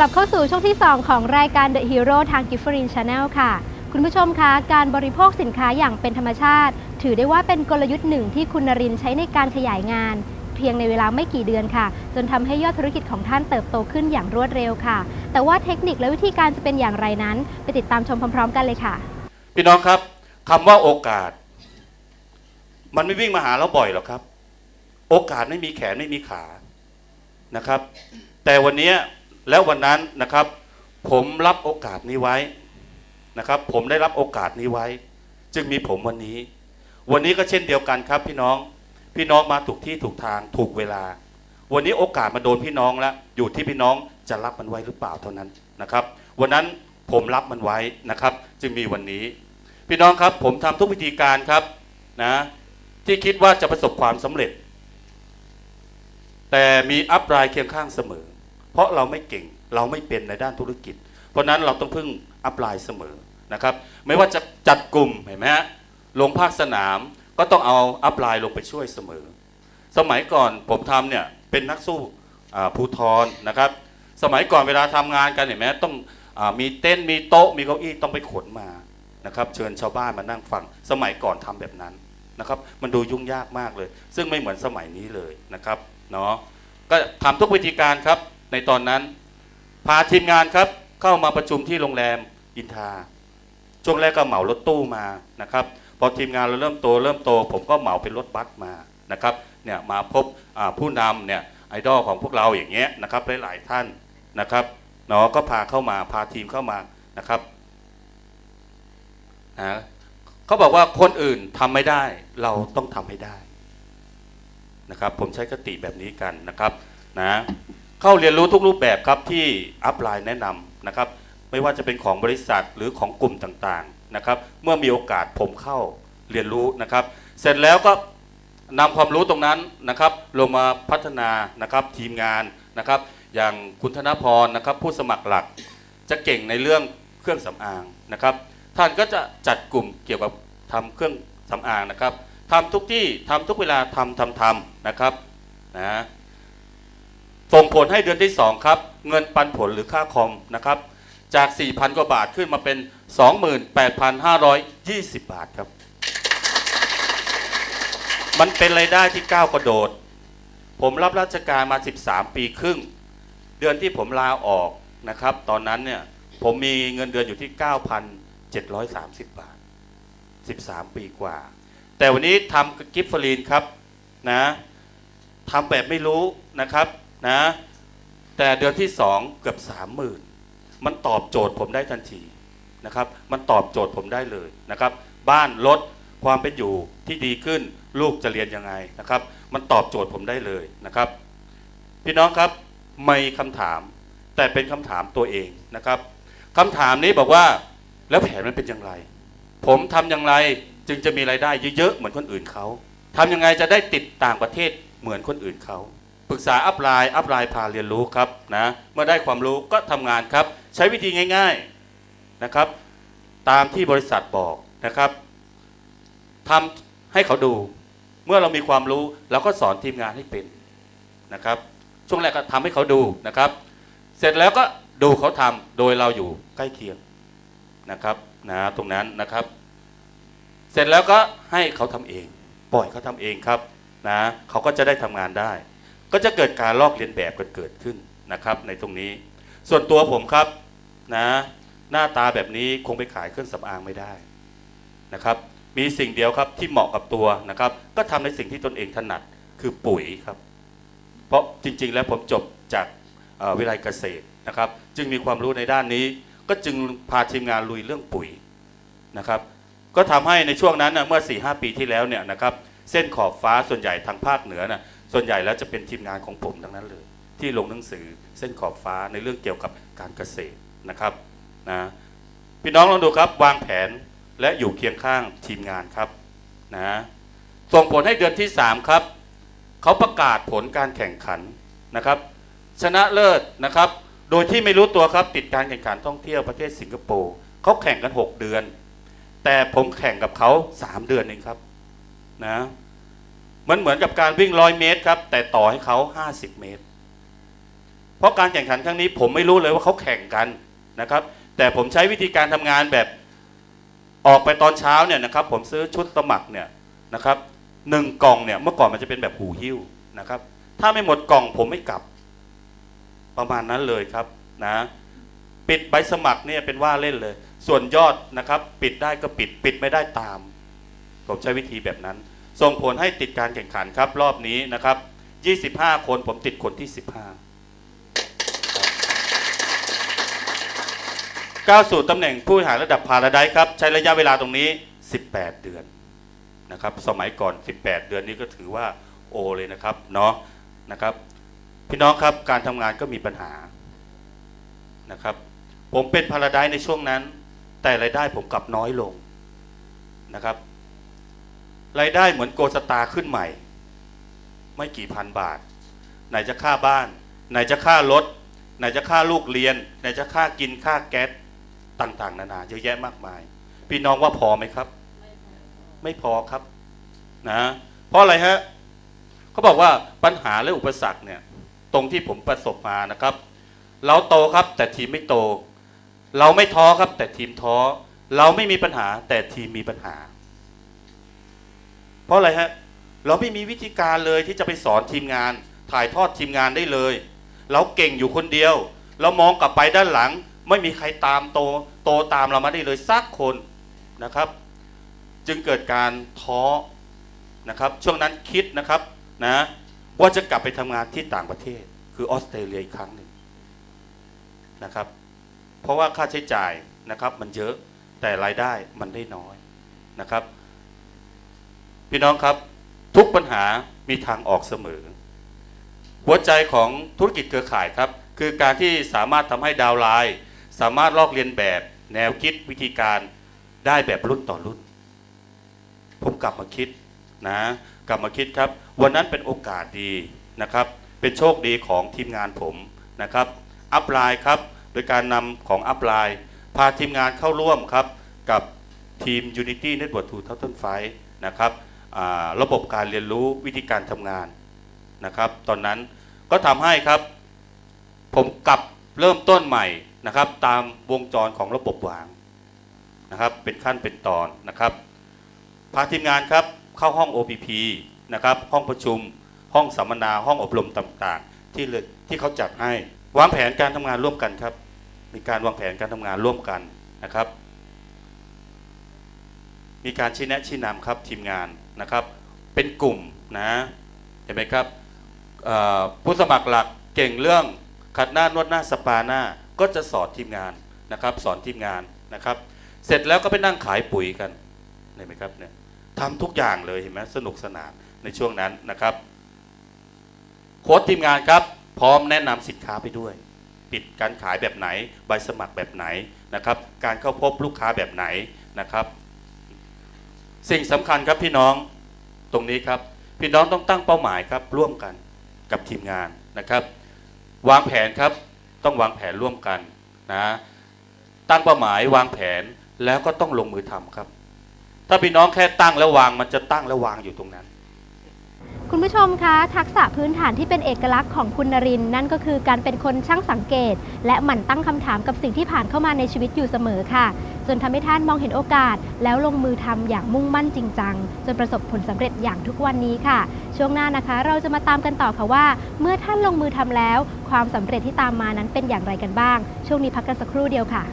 กลับเข้าสู่ช่วงที่ 2 ของรายการ The Hero ทาง g i f f e r i n Channel ค่ะ คุณผู้ชมคะการบริโภคสินค้าอย่างเป็นธรรมชาติ ถือได้ว่าเป็นกลยุทธ์หนึ่งที่คุณนรินใช้ในการขยายงาน เพียงในเวลาไม่กี่เดือนค่ะ จนทำให้ยอดธุรกิจของท่านเติบโตขึ้นอย่างรวดเร็วค่ะ แต่ว่าเทคนิคและวิธีการจะเป็นอย่างไรนั้น ไปติดตามชมพร้อม ๆ กันเลยค่ะ พี่น้องครับคำว่าโอกาส มันไม่วิ่งมาหาเราบ่อยหรอกครับ โอกาสไม่มีแขนไม่มีขานะครับ แต่วันนี้ แล้ววันนั้นนะครับ ผมรับโอกาสนี้ไว้นะครับ ผมได้รับโอกาสนี้ไว้ จึงมีผมวันนี้ วันนี้ก็เช่นเดียวกันครับ พี่น้องพี่น้องมาถูกที่ถูกทางถูกเวลา วันนี้โอกาสมาโดนพี่น้องแล้วอยู่ที่พี่น้องจะรับมันไว้หรือเปล่าเท่านั้นนะครับ วันนั้นผมรับมันไว้นะครับ จึงมีวันนี้ พี่น้องครับผมทำทุกวิธีการครับนะที่คิดว่าจะประสบความสำเร็จ แต่มีอัพไลน์เคียงข้างเสมอ เพราะเราไม่เก่งเราไม่เป็นในด้านธุรกิจ เพราะนั้นเราต้องพึ่งอัพไลน์เสมอนะครับ ไม่ว่าจะจัดกลุ่มเห็นไหมฮะลงภาคสนามก็ต้องเอาอัพไลน์ลงไปช่วยเสมอ สมัยก่อนผมทำเนี่ยเป็นนักสู้ภูทรนะครับ สมัยก่อนเวลาทำงานกันเห็นไหมต้องอมีเต้นมีโต๊ะมีเก้าอี้ต้องไปขนมานะครับ เชิญชาวบ้านมานั่งฟัง สมัยก่อนทำแบบนั้นนะครับ มันดูยุ่งยากมากเลย ซึ่งไม่เหมือนสมัยนี้เลยนะครับเนาะก็ทำทุกวิธีการครับ ในตอนนั้น พาทีมงานครับเข้ามาประชุมที่โรงแรมอินทราช่วงแรกก็เหมารถตู้มานะครับ พอทีมงานเราเริ่มโตเริ่มโต ผมก็เหมาเป็นรถบัสมานะครับเนี่ยมาพบผู้นำเนี่ยไอดอลของพวกเราอย่างเงี้ยนะครับหลายๆท่านนะครับเนาะก็พาเข้ามาพาทีมเข้ามานะครับนะเขาบอกว่าคนอื่นทำไม่ได้เราต้องทำให้ได้นะครับ ผมใช้คติแบบนี้กันนะครับนะ เข้าเรียนรู้ทุกรูปแบบครับที่อัพไลน์แนะนำนะครับ ไม่ว่าจะเป็นของบริษัทหรือของกลุ่มต่างๆนะครับ เมื่อมีโอกาสผมเข้าเรียนรู้นะครับ เสร็จแล้วก็นำความรู้ตรงนั้นนะครับ ลงมาพัฒนานะครับทีมงานนะครับ อย่างคุณธนพรนะครับ ผู้สมัครหลักจะเก่งในเรื่องเครื่องสำอางนะครับ ท่านก็จะจัดกลุ่มเกี่ยวกับทำเครื่องสำอางนะครับทำทุกที่ทำทุกเวลาทำทำทำนะครับนะ ส่งผลให้เดือนที่ 2 ครับ เงินปันผลหรือค่าคอมนะครับ จาก 4,000 กว่าบาทขึ้นมาเป็น 28,520 บาทครับ มันเป็นรายได้ที่ก้าวกระโดด ผมรับราชการมา 13 ปีครึ่ง เดือนที่ผมลาออกนะครับ ตอนนั้นเนี่ยผมมีเงินเดือนอยู่ที่ 9,730 บาท 13 ปีกว่า แต่วันนี้ทำกิฟฟรีนครับนะทำแบบไม่รู้นะครับ นะ แต่เดือนที่2เกือบ30,000มันตอบโจทย์ผมได้ทันทีนะครับ มันตอบโจทย์ผมได้เลยนะครับ บ้านรถความเป็นอยู่ที่ดีขึ้นลูกจะเรียนยังไงนะครับ มันตอบโจทย์ผมได้เลยนะครับ พี่น้องครับไม่คำถาม แต่เป็นคำถามตัวเองนะครับคำถามนี้บอกว่าแล้วแผนมันเป็นอย่างไร ผมทำอย่างไรจึงจะมีรายได้เยอะๆเหมือนคนอื่นเขาทำยังไงจะได้ติดต่างประเทศเหมือนคนอื่นเขา ปรึกษาอัพไลน์อัพไลน์พาเรียนรู้ครับนะเมื่อได้ความรู้ก็ทำงานครับ ใช้วิธีง่าย ๆนะครับ ตามที่บริษัทบอกนะครับทำให้เขาดู เมื่อเรามีความรู้เราก็สอนทีมงานให้เป็นนะครับ ช่วงแรกก็ทำให้เขาดูนะครับ เสร็จแล้วก็ดูเขาทำโดยเราอยู่ใกล้เคียงนะครับนะตรงนั้นนะครับ เสร็จแล้วก็ให้เขาทำเอง ปล่อยเขาทำเองครับนะเขาก็จะได้ทำงานได้ ก็จะเกิดการลอกเลียนแบบกันเกิดขึ้นนะครับ ในตรงนี้ ส่วนตัวผมครับนะหน้าตาแบบนี้คงไปขายเครื่องสำอางไม่ได้นะครับ มีสิ่งเดียวครับที่เหมาะกับตัวนะครับ ก็ทำในสิ่งที่ตนเองถนัดคือปุ๋ยครับ เพราะจริง ๆ แล้วผมจบจากวิทยาลัยเกษตรนะครับ จึงมีความรู้ในด้านนี้ ก็จึงพาทีมงานลุยเรื่องปุ๋ยนะครับ ก็ทำให้ในช่วงนั้นนะเมื่อ4ีหปีที่แล้วเนี่ยนะครับ เส้นขอบฟ้าส่วนใหญ่ทางภาคเหนือนะ ส่วนใหญ่แล้วจะเป็นทีมงานของผมทั้งนั้นเลย ที่ลงหนังสือเส้นขอบฟ้าในเรื่องเกี่ยวกับการเกษตรนะครับนะพี่น้องลองดูครับวางแผนและอยู่เคียงข้างทีมงานครับนะส่งผลให้เดือนที่ 3 ครับ เขาประกาศผลการแข่งขันนะครับ ชนะเลิศนะครับ โดยที่ไม่รู้ตัวครับติดการแข่งขันท่องเที่ยวประเทศสิงคโปร์เขาแข่งกัน 6 เดือน แต่ผมแข่งกับเขา 3 เดือนเองครับนะ มันเหมือนกับการวิ่งร้อยเมตรครับ แต่ต่อให้เขา 50 เมตร เพราะการแข่งขันครั้งนี้ผมไม่รู้เลยว่าเขาแข่งกันนะครับ แต่ผมใช้วิธีการทำงานแบบออกไปตอนเช้าเนี่ยนะครับ ผมซื้อชุดสมัครเนี่ยนะครับหนึ่งกล่องเนี่ยเมื่อก่อนมันจะเป็นแบบหูหิ้วนะครับ ถ้าไม่หมดกล่องผมไม่กลับ ประมาณนั้นเลยครับนะปิดใบสมัครเนี่ยเป็นว่าเล่นเลย ส่วนยอดนะครับ ปิดได้ก็ปิดปิดไม่ได้ตาม ผมใช้วิธีแบบนั้น ส่งผลให้ติดการแข่งขันครับ รอบนี้นะครับ 25 คนผมติดคนที่ 15ก้าวสู่ตำแหน่งผู้บริหารระดับพาราไดซ์ครับ ใช้ระยะเวลาตรงนี้ 18 เดือนนะครับ สมัยก่อน 18 เดือนนี้ก็ถือว่าโอเลยนะครับเนาะนะครับ พี่น้องครับการทำงานก็มีปัญหานะครับ ผมเป็นพาราไดซ์ในช่วงนั้น แต่รายได้ผมกลับน้อยลงนะครับ รายได้เหมือนโกสตาขึ้นใหม่ ไม่กี่พันบาท ไหนจะค่าบ้าน ไหนจะค่ารถ ไหนจะค่าลูกเรียน ไหนจะค่ากินค่าแก๊สต่าง ๆ นานาเยอะแยะมากมาย พี่น้องว่าพอไหมครับ ไม่พอครับนะเพราะอะไรฮะเขาบอกว่าปัญหาและอุปสรรคเนี่ยตรงที่ผมประสบมานะครับ เราโตครับแต่ทีมไม่โต เราไม่ท้อครับแต่ทีมท้อ เราไม่มีปัญหาแต่ทีมมีปัญหา เพราะอะไรฮะเราไม่มีวิธีการเลยที่จะไปสอนทีมงาน ถ่ายทอดทีมงานได้เลย เราเก่งอยู่คนเดียว เรามองกลับไปด้านหลัง ไม่มีใครตามโตโตตามเรามาได้เลยสักคนนะครับ จึงเกิดการท้อนะครับ ช่วงนั้นคิดนะครับนะว่าจะกลับไปทำงานที่ต่างประเทศ คือออสเตรเลียอีกครั้งหนึ่งนะครับ เพราะว่าค่าใช้จ่ายนะครับมันเยอะแต่รายได้มันได้น้อยนะครับ พี่น้องครับทุกปัญหามีทางออกเสมอ หัวใจของธุรกิจเครือข่ายครับ คือการที่สามารถทำให้ดาวไลน์สามารถลอกเลียนแบบแนวคิดวิธีการได้แบบรุ่นต่อรุ่น ผมกลับมาคิดนะ กลับมาคิดครับ วันนั้นเป็นโอกาสดีนะครับ เป็นโชคดีของทีมงานผมนะครับอัพไลน์ครับ โดยการนำของอัพไลน์พาทีมงานเข้าร่วมครับ กับทีม Unity Network 2005นะครับ ระบบการเรียนรู้วิธีการทำงานนะครับ ตอนนั้นก็ทำให้ครับผมกลับเริ่มต้นใหม่นะครับ ตามวงจรของระบบวางนะครับ เป็นขั้นเป็นตอนนะครับ พาทีมงานครับเข้าห้อง OPP นะครับ ห้องประชุม ห้องสัมมนา ห้องอบรมต่างๆ ที่ที่เขาจัดให้ วางแผนการทำงานร่วมกันครับ มีการวางแผนการทำงานร่วมกันนะครับ มีการชี้แนะชี้นำครับทีมงาน นะครับ เป็นกลุ่มนะเห็นไหมครับผู้สมัครหลักเก่งเรื่องขัดหน้านวดหน้าสปาหน้าก็จะสอนทีมงานนะครับ สอนทีมงานนะครับ เสร็จแล้วก็ไปนั่งขายปุ๋ยกันเห็นไหมครับเนี่ยทำทุกอย่างเลยเห็นไหมสนุกสนานในช่วงนั้นนะครับโค้ชทีมงานครับ พร้อมแนะนำสินค้าไปด้วย ปิดการขายแบบไหน ใบสมัครแบบไหนนะครับ การเข้าพบลูกค้าแบบไหนนะครับ สิ่งสำคัญครับพี่น้องตรงนี้ครับ พี่น้องต้องตั้งเป้าหมายครับร่วมกันกับทีมงานนะครับ วางแผนครับต้องวางแผนร่วมกันนะตั้งเป้าหมายวางแผนแล้วก็ต้องลงมือทำครับ ถ้าพี่น้องแค่ตั้งแล้ววางมันจะตั้งแล้ววางอยู่ตรงนั้น คุณผู้ชมคะทักษะพื้นฐานที่เป็นเอกลักษณ์ของคุณนริน นั่นก็คือการเป็นคนช่างสังเกต และหมั่นตั้งคำถามกับสิ่งที่ผ่านเข้ามาในชีวิตอยู่เสมอค่ะ จนทำให้ท่านมองเห็นโอกาส แล้วลงมือทำอย่างมุ่งมั่นจริงจังจนประสบผลสำเร็จอย่างทุกวันนี้ค่ะ ช่วงหน้านะคะ เราจะมาตามกันต่อค่ะว่า เมื่อท่านลงมือทำแล้ว ความสำเร็จที่ตามมานั้นเป็นอย่างไรกันบ้าง ช่วงนี้พักกันสักครู่เดียวค่ะ